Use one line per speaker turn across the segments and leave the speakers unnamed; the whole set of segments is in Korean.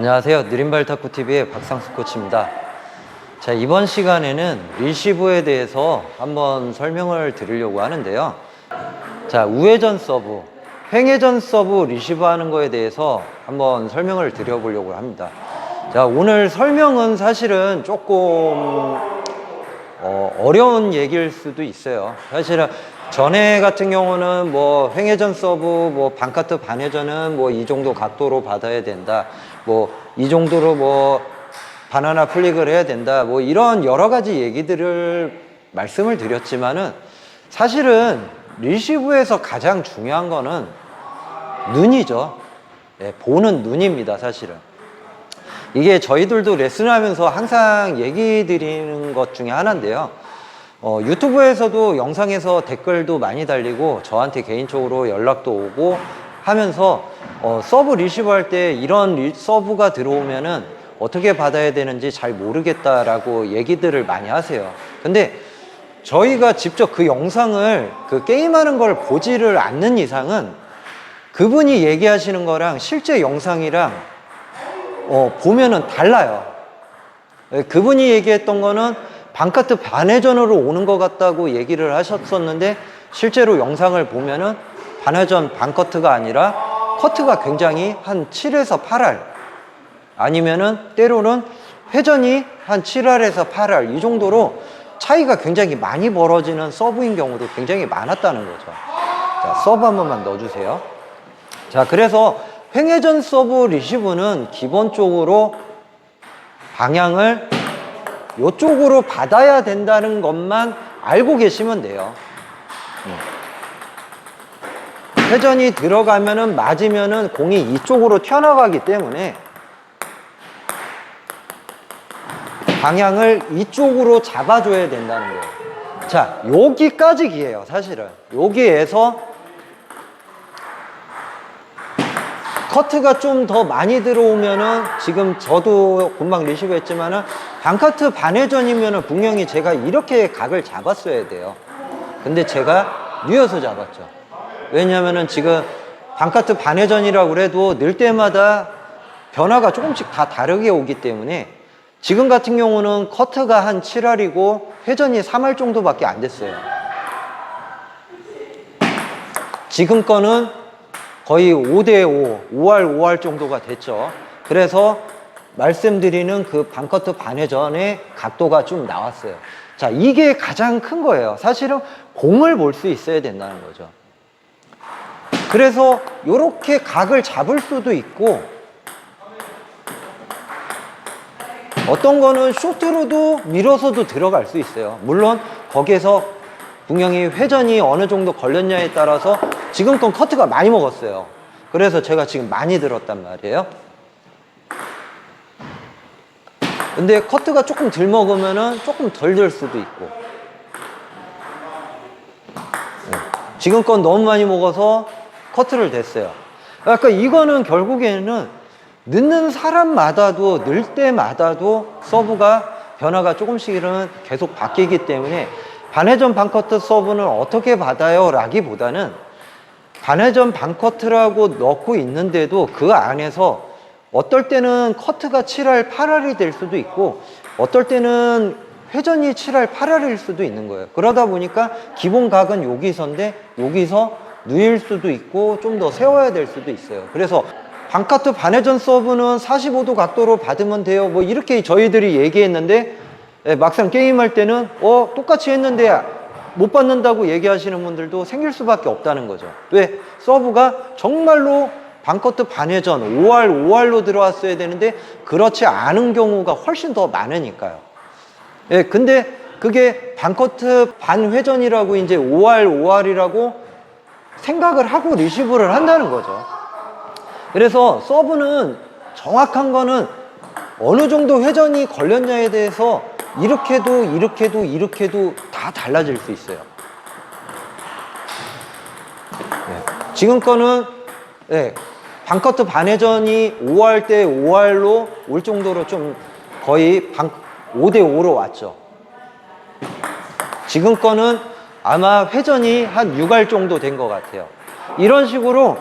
안녕하세요. 느린발 탁구TV의 박상수 코치입니다. 자, 이번 시간에는 리시브에 대해서 한번 설명을 드리려고 하는데요. 자, 우회전 서브, 횡회전 서브 리시브 하는 거에 대해서 한번 설명을 드려보려고 합니다. 자, 오늘 설명은 사실은 조금 어, 어려운 얘기일 수도 있어요. 사실은 전에 같은 경우는 뭐 횡회전 서브, 뭐 반카트 반회전은 뭐 이 정도 각도로 받아야 된다. 뭐 이 정도로 뭐 바나나 플릭을 해야 된다. 뭐 이런 여러 가지 얘기들을 말씀을 드렸지만은 사실은 리시브에서 가장 중요한 거는 눈이죠. 예, 보는 눈입니다, 사실은. 이게 저희들도 레슨하면서 항상 얘기 드리는 것 중에 하나인데요. 어, 유튜브에서도 영상에서 댓글도 많이 달리고 저한테 개인적으로 연락도 오고 하면서 어, 서브 리시브 할 때 이런 리, 서브가 들어오면은 어떻게 받아야 되는지 잘 모르겠다라고 얘기들을 많이 하세요. 근데 저희가 직접 그 영상을 그 게임하는 걸 보지를 않는 이상은 그분이 얘기하시는 거랑 실제 영상이랑 어, 보면은 달라요. 예, 그분이 얘기했던 거는 반카트 반회전으로 오는 것 같다고 얘기를 하셨었는데 실제로 영상을 보면은 반회전 반커트가 아니라 커트가 굉장히 한 7에서 8알 아니면은 때로는 회전이 한 7알에서 8알 이 정도로 차이가 굉장히 많이 벌어지는 서브인 경우도 굉장히 많았다는 거죠. 자, 서브 한 번만 넣어주세요. 자, 그래서 횡회전 서브 리시브는 기본적으로 방향을 이쪽으로 받아야 된다는 것만 알고 계시면 돼요. 음. 회전이 들어가면은 맞으면은 공이 이쪽으로 튀어나가기 때문에 방향을 이쪽으로 잡아줘야 된다는 거예요. 자, 여기까지 기예요, 사실은. 여기에서 커트가 좀 더 많이 들어오면은 지금 저도 금방 리시브 했지만은 반커트 반회전이면은 분명히 제가 이렇게 각을 잡았어야 돼요. 근데 제가 뉘어서 잡았죠. 왜냐면은 지금 반커트 반회전이라고 그래도 늘 때마다 변화가 조금씩 다 다르게 오기 때문에 지금 같은 경우는 커트가 한 7알이고 회전이 3알 정도밖에 안 됐어요. 지금 거는 거의 5대5, 5할, 5할 정도가 됐죠. 그래서 말씀드리는 그 반커트 반회전의 각도가 좀 나왔어요. 자, 이게 가장 큰 거예요. 사실은 공을 볼 수 있어야 된다는 거죠. 그래서 이렇게 각을 잡을 수도 있고 어떤 거는 쇼트로도 밀어서도 들어갈 수 있어요. 물론 거기에서 분명히 회전이 어느 정도 걸렸냐에 따라서 지금 건 커트가 많이 먹었어요. 그래서 제가 지금 많이 들었단 말이에요. 근데 커트가 조금 덜 먹으면은 조금 덜 들 수도 있고. 네. 지금 건 너무 많이 먹어서 커트를 댔어요. 그러니까 이거는 결국에는 늦는 사람마다도 늘 때마다도 서브가 변화가 조금씩은 계속 바뀌기 때문에 반회전 반커트 서브는 어떻게 받아요? 라기보다는 반회전 반커트라고 넣고 있는데도 그 안에서 어떨 때는 커트가 7할 8할이 될 수도 있고 어떨 때는 회전이 7할 8할일 수도 있는 거예요. 그러다 보니까 기본 각은 여기서인데 여기서 누일 수도 있고 좀 더 세워야 될 수도 있어요. 그래서 반카트 반회전 서브는 45도 각도로 받으면 돼요. 뭐 이렇게 저희들이 얘기했는데 예, 막상 게임할 때는 어 똑같이 했는데 못 받는다고 얘기하시는 분들도 생길 수밖에 없다는 거죠. 왜? 서브가 정말로 반커트 반회전 5할 5할로 들어왔어야 되는데 그렇지 않은 경우가 훨씬 더 많으니까요. 예, 근데 그게 반커트 반회전이라고 이제 5할 5할이라고 생각을 하고 리시브를 한다는 거죠. 그래서 서브는 정확한 거는 어느 정도 회전이 걸렸냐에 대해서 이렇게도 이렇게도 이렇게도 다 달라질 수 있어요. 네. 지금 거는 네, 반커트 반회전이 5할 때 5할로 올 정도로 좀 거의 반, 5대 5로 왔죠. 지금 거는 아마 회전이 한 6할 정도 된 것 같아요. 이런 식으로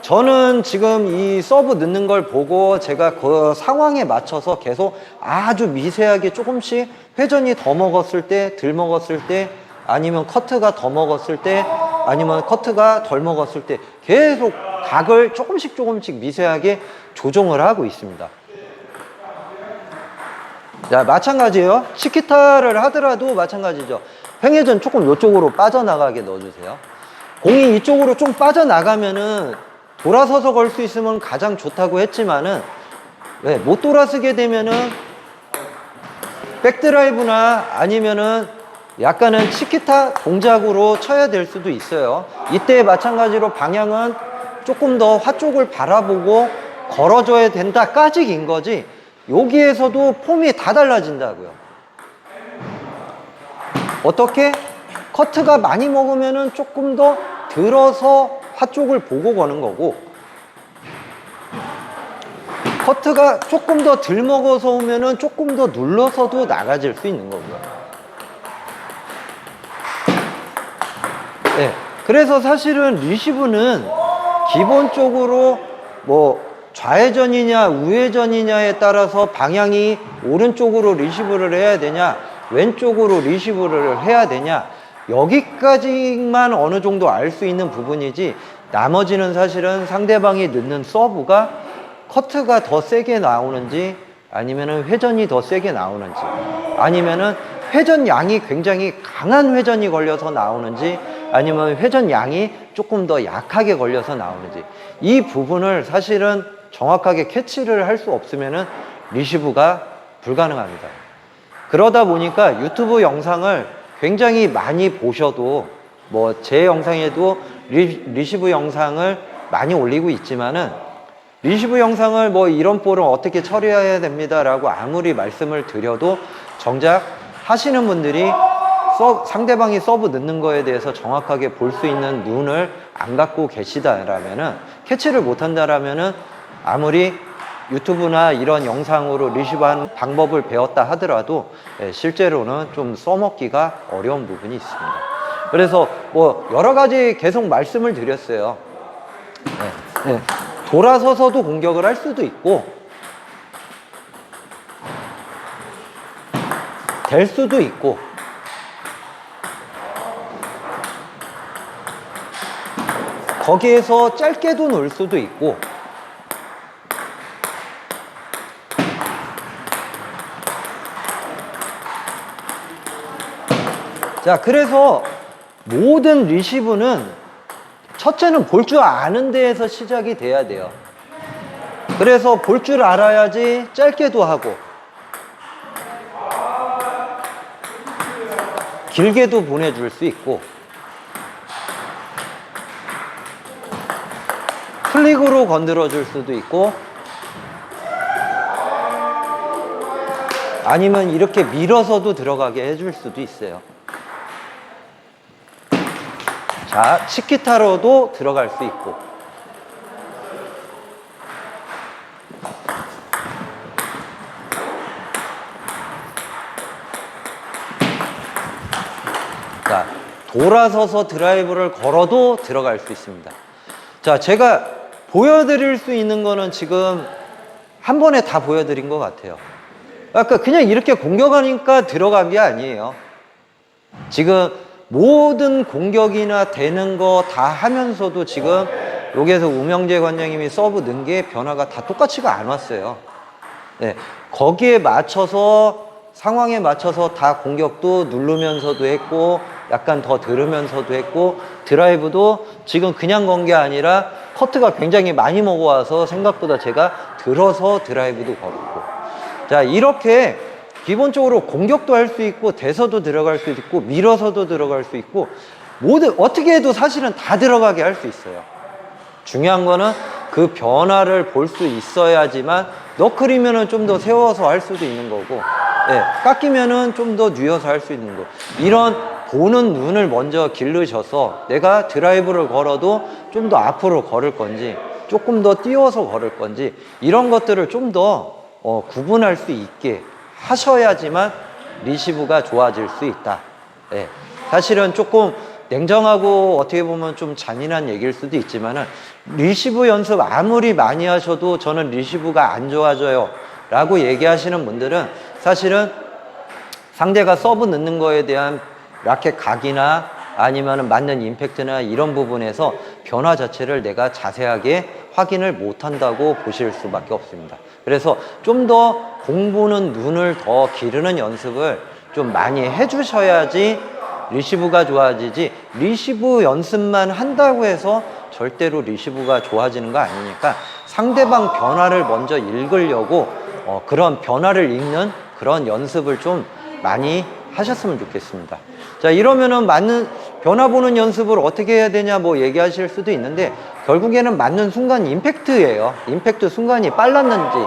저는 지금 이 서브 넣는 걸 보고 제가 그 상황에 맞춰서 계속 아주 미세하게 조금씩 회전이 더 먹었을 때, 덜 먹었을 때, 아니면 커트가 더 먹었을 때, 아니면 커트가 덜 먹었을 때 계속 각을 조금씩 조금씩 미세하게 조정을 하고 있습니다. 자, 마찬가지예요. 치키타를 하더라도 마찬가지죠. 횡회전 조금 이쪽으로 빠져나가게 넣어주세요. 공이 이쪽으로 좀 빠져나가면은 돌아서서 걸 수 있으면 가장 좋다고 했지만은 왜, 못 돌아서게 되면은 백드라이브나 아니면은 약간은 치키타 동작으로 쳐야 될 수도 있어요. 이때 마찬가지로 방향은 조금 더 화 쪽을 바라보고 걸어줘야 된다까지 긴 거지 여기에서도 폼이 다 달라진다고요. 어떻게? 커트가 많이 먹으면은 조금 더 들어서 화 쪽을 보고 거는 거고 커트가 조금 더 덜 먹어서 오면은 조금 더 눌러서도 나가질 수 있는 거고요. 네. 그래서 사실은 리시브는 기본적으로 뭐 좌회전이냐 우회전이냐에 따라서 방향이 오른쪽으로 리시브를 해야 되냐 왼쪽으로 리시브를 해야 되냐 여기까지만 어느 정도 알 수 있는 부분이지 나머지는 사실은 상대방이 넣는 서브가 커트가 더 세게 나오는지 아니면은 회전이 더 세게 나오는지 아니면은 회전 양이 굉장히 강한 회전이 걸려서 나오는지 아니면 회전 양이 조금 더 약하게 걸려서 나오는지 이 부분을 사실은 정확하게 캐치를 할 수 없으면은 리시브가 불가능합니다. 그러다 보니까 유튜브 영상을 굉장히 많이 보셔도 뭐 제 영상에도 리, 리시브 영상을 많이 올리고 있지만은 리시브 영상을 뭐 이런 볼은 어떻게 처리해야 됩니다라고 아무리 말씀을 드려도 정작 하시는 분들이 서, 상대방이 서브 넣는 거에 대해서 정확하게 볼 수 있는 눈을 안 갖고 계시다라면은 캐치를 못 한다라면은 아무리 유튜브나 이런 영상으로 리시브하는 방법을 배웠다 하더라도 예, 실제로는 좀 써먹기가 어려운 부분이 있습니다. 그래서 뭐 여러 가지 계속 말씀을 드렸어요. 네, 네. 돌아서서도 공격을 할 수도 있고 될 수도 있고 거기에서 짧게도 놀 수도 있고 자 그래서 모든 리시브는 첫째는 볼 줄 아는 데에서 시작이 돼야 돼요 그래서 볼 줄 알아야지 짧게도 하고 길게도 보내줄 수 있고 클릭으로 건드려 줄 수도 있고 아니면 이렇게 밀어서도 들어가게 해줄 수도 있어요. 자, 치키타로도 들어갈 수 있고. 자, 돌아서서 드라이브를 걸어도 들어갈 수 있습니다. 자, 제가 보여드릴 수 있는 거는 지금 한 번에 다 보여드린 것 같아요. 아까 그냥 이렇게 공격하니까 들어간 게 아니에요. 지금 모든 공격이나 되는 거 다 하면서도 지금 여기에서 우명재 관장님이 서브 넣은 게 변화가 다 똑같이가 안 왔어요. 네, 거기에 맞춰서 상황에 맞춰서 다 공격도 누르면서도 했고 약간 더 들으면서도 했고 드라이브도 지금 그냥 건 게 아니라 커트가 굉장히 많이 먹어와서 생각보다 제가 들어서 드라이브도 걸었고 자 이렇게 기본적으로 공격도 할 수 있고 대서도 들어갈 수 있고 밀어서도 들어갈 수 있고 모든 어떻게 해도 사실은 다 들어가게 할 수 있어요. 중요한 거는 그 변화를 볼 수 있어야지만 너클이면은 좀 더 세워서 할 수도 있는 거고, 예, 깎이면은 좀 더 뉘어서 할 수 있는 거. 이런 보는 눈을 먼저 기르셔서 내가 드라이브를 걸어도 좀 더 앞으로 걸을 건지, 조금 더 띄워서 걸을 건지, 이런 것들을 좀더 어, 구분할 수 있게 하셔야지만 리시브가 좋아질 수 있다. 예. 사실은 조금 냉정하고 어떻게 보면 좀 잔인한 얘기일 수도 있지만은 리시브 연습 아무리 많이 하셔도 저는 리시브가 안 좋아져요. 라고 얘기하시는 분들은 사실은 상대가 서브 넣는 거에 대한 라켓 각이나 아니면 맞는 임팩트나 이런 부분에서 변화 자체를 내가 자세하게 확인을 못 한다고 보실 수밖에 없습니다. 그래서 좀 더 공부는 눈을 더 기르는 연습을 좀 많이 해주셔야지 리시브가 좋아지지 리시브 연습만 한다고 해서 절대로 리시브가 좋아지는 거 아니니까 상대방 변화를 먼저 읽으려고 어, 그런 변화를 읽는 그런 연습을 좀 많이 하셨으면 좋겠습니다. 자, 이러면은 맞는 변화 보는 연습을 어떻게 해야 되냐 뭐 얘기하실 수도 있는데 결국에는 맞는 순간 임팩트예요. 임팩트 순간이 빨랐는지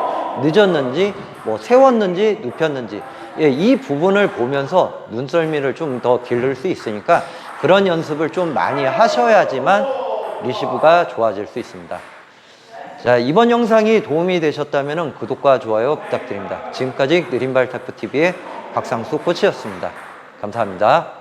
늦었는지 뭐 세웠는지 눕혔는지 예, 이 부분을 보면서 눈썰미를 좀 더 기를 수 있으니까 그런 연습을 좀 많이 하셔야지만 리시브가 좋아질 수 있습니다. 자, 이번 영상이 도움이 되셨다면 구독과 좋아요 부탁드립니다. 지금까지 느린발 타프TV의 박상수 코치였습니다. 감사합니다.